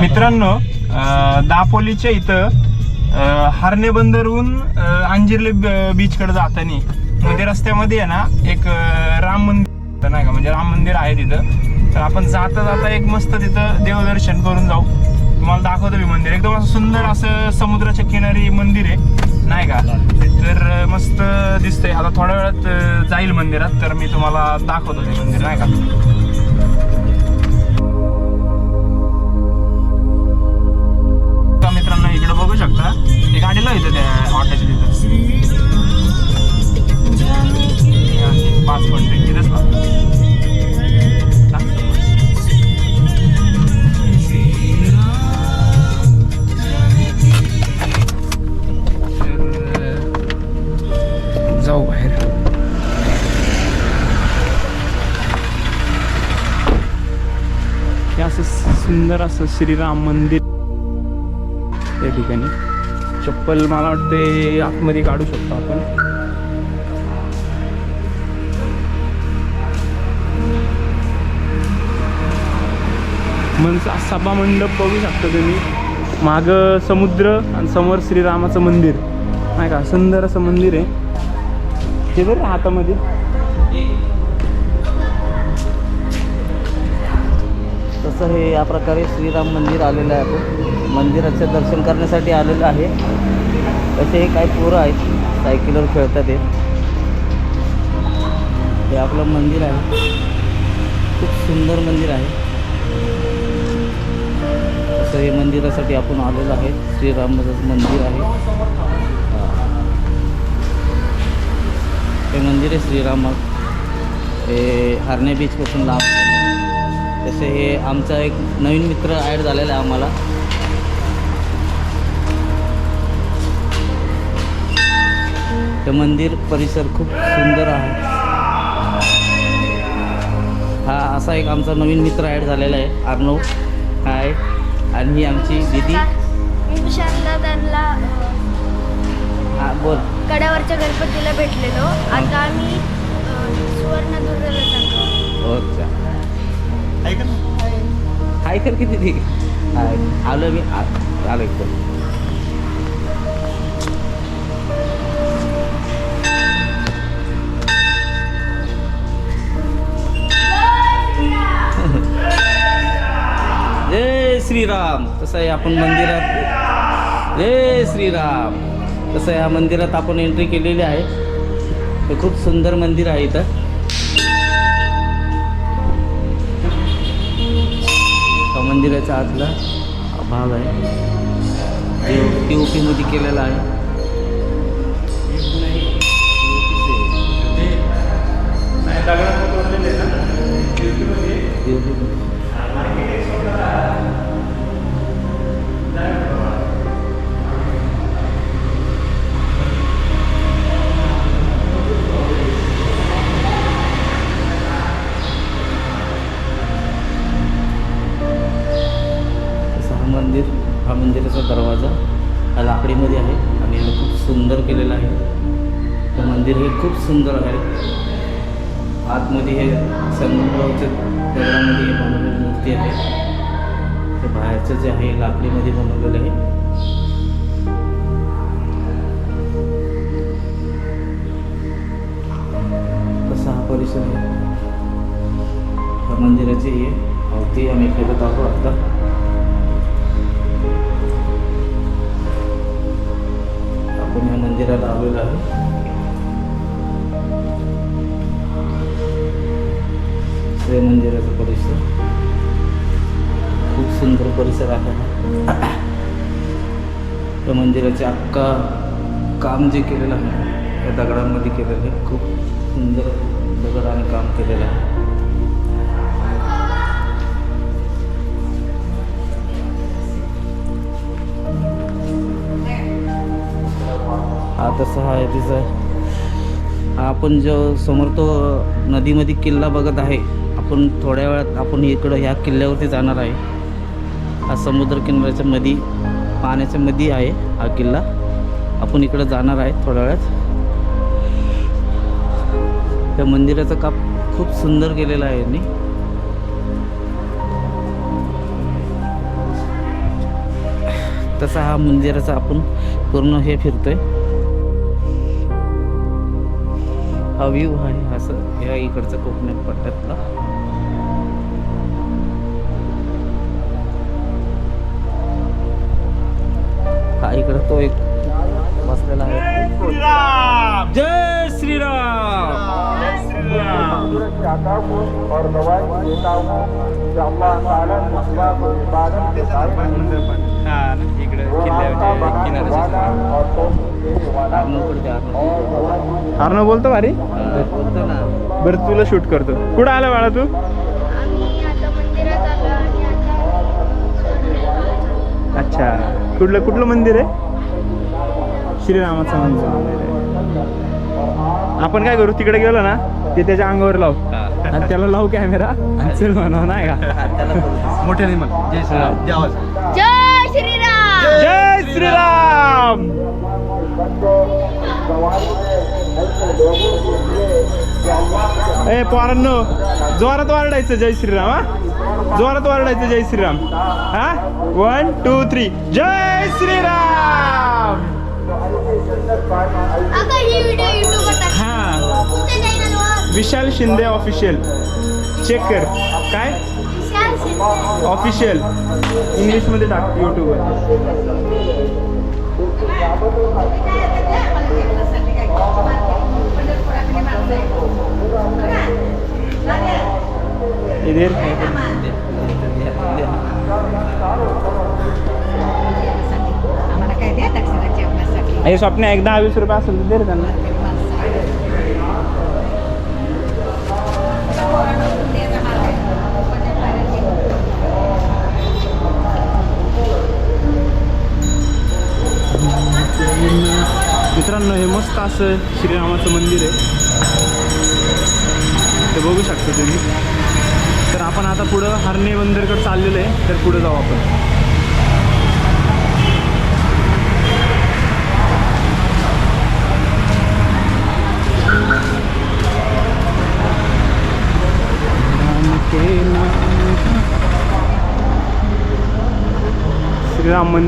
मित्रांनो दापोलीच्या इथं अं, बंदरहून अंजिरले अंजिर्ले बीच कडे जाताना म्हणजे रस्त्यामध्ये आहे ना एक राम मंदिर नाही का? म्हणजे राम मंदिर आहे तिथं. तर आपण जाता जाता एक मस्त तिथं देवदर्शन करून जाऊ. तुम्हाला दाखवतो मी मंदिर. एकदम असं सुंदर असं समुद्राच्या किनारी मंदिर आहे नाही का? तर मस्त दिसतंय. आता थोड्या वेळात जाईल मंदिरात तर मी तुम्हाला दाखवतो ते मंदिर नाही का? असं सुंदर असं श्रीराम मंदिर त्या ठिकाणी. चप्पल मला वाटते आतमध्ये काढू शकतो आपण. म्हणजे सभा मंडप बघू शकता तुम्ही. माग समुद्र आणि समोर श्रीरामाचं मंदिर. नाही का? सुंदर असं मंदिर आहे. ते बरं हातामध्ये असं हे या प्रकारे श्रीराम मंदिर आलेलं आहे आपण. मंदिराचं दर्शन करण्यासाठी आलेलं आहे. तसे हे काही पोरं आहेत सायकलवर खेळतात हे. आपलं मंदिर आहे. खूप सुंदर मंदिर आहे. असं हे मंदिरासाठी आपण आलेलं आहे. श्रीरामाचं मंदिर आहे. हे. मंदिर आहे श्रीराम हे हरणे बीचपासून लांब. तसे हे आमचा एक नवीन मित्र ॲड झालेला आहे आम्हाला. ते मंदिर परिसर खूप सुंदर आहे. हा असा एक आमचा नवीन मित्र ॲड झालेला आहे अर्णव. हाय. आणि ही आमची दिदी. हा बोल. कड्यावरच्या गणपतीला भेटलेलो. आता आम्ही सुवर्णदुर्गला जातो अच्छा हाय कर किती हाय आलो मी आलो एकदम जय श्रीराम तसं आहे आपण मंदिरात जय श्रीराम तसं या मंदिरात आपण एंट्री केलेली आहे हे खूप सुंदर मंदिर आहे इथं मंदिराचा आतला भाग आहे. पी ओ पीमध्ये केलेला आहे. म्हणजे मंदिराचा दरवाजा हा लाकडीमध्ये आहे आणि याला खूप सुंदर केलेला आहे. हे मंदिर हे खूप सुंदर आहे. आतमध्ये हे संगमरावच्या दगडामध्ये हे बनवलेली मूर्ती आहे. ते बाहेरचं जे आहे लाकडीमध्ये बनवलेलं आहे. तसा हा परिसर आहे? मंदिराची हे अवती आम्ही फिरत आहोत आता. खूप सुंदर परिसर आहे. त्या मंदिराचे अख्खा काम जे केलेलं आहे त्या दगडांमध्ये केलेलं आहे खूप सुंदर दगडाने काम केलेलं आहे. हा तसा आहे तिचा हा आपण जो समोर तो नदीमध्ये किल्ला बघत आहे आपण थोड्या वेळात आपण इकडं ह्या किल्ल्यावरती जाणार आहे. हा समुद्रकिनाऱ्याच्या मधी मध्ये पाण्याच्या मध्ये आहे हा किल्ला. आपण इकडं जाणार आहे थोड्या वेळात. त्या मंदिराचं काप खूप सुंदर केलेलं आहे यांनी. तसा हा मंदिराचा आपण पूर्ण हे फिरतोय. हा व्ह्यू आहे असं या इकडचा कोकणात पट्ट्यातला. तो एक बसलेला आहे. जय श्रीराम. जय श्रीराम हा ना, इकडे अर्णव बोलतो भारी? बोलतो ना. बरं तुला शूट करतो. कुठं आला बाळा तू? आम्ही आता मंदिरात आलो आणि आता सुवर्णमहाल अच्छा. कुठलं कुठलं मंदिर आहे? श्रीरामाचं मंदिर आहे. आपण काय करू तिकडे गेलो ना ते त्याच्या अंगावर लाव. आणि त्याला लावू कॅमेरा आणि चल म्हणा नाही का? मोठ्याने म्हण जय श्रीराम. जय आवाज जय श्रीराम! जय श्रीराम. ए पोरांनो जोरात वारडायचं जय श्रीराम हा? जोरात वारडायचं जय श्रीराम. हा? वन टू थ्री जय श्रीराम! ही विशाल शिंदे ऑफिशियल चेक कर. काय? ऑफिशियल इंग्लिशमध्ये टाक यूट्यूबवर इधर. हे स्वप्न एक दहा वीस रुपये असेल तर दे त्यांना. मित्रांनो हे मस्त असं श्रीरामाचं मंदिर आहे. ते बघू शकता तुम्ही. तर आपण आता पुढं हरणे बंदरकडे चाललेलं आहे तर पुढं जाऊ आपण. श्रीराम मंदिर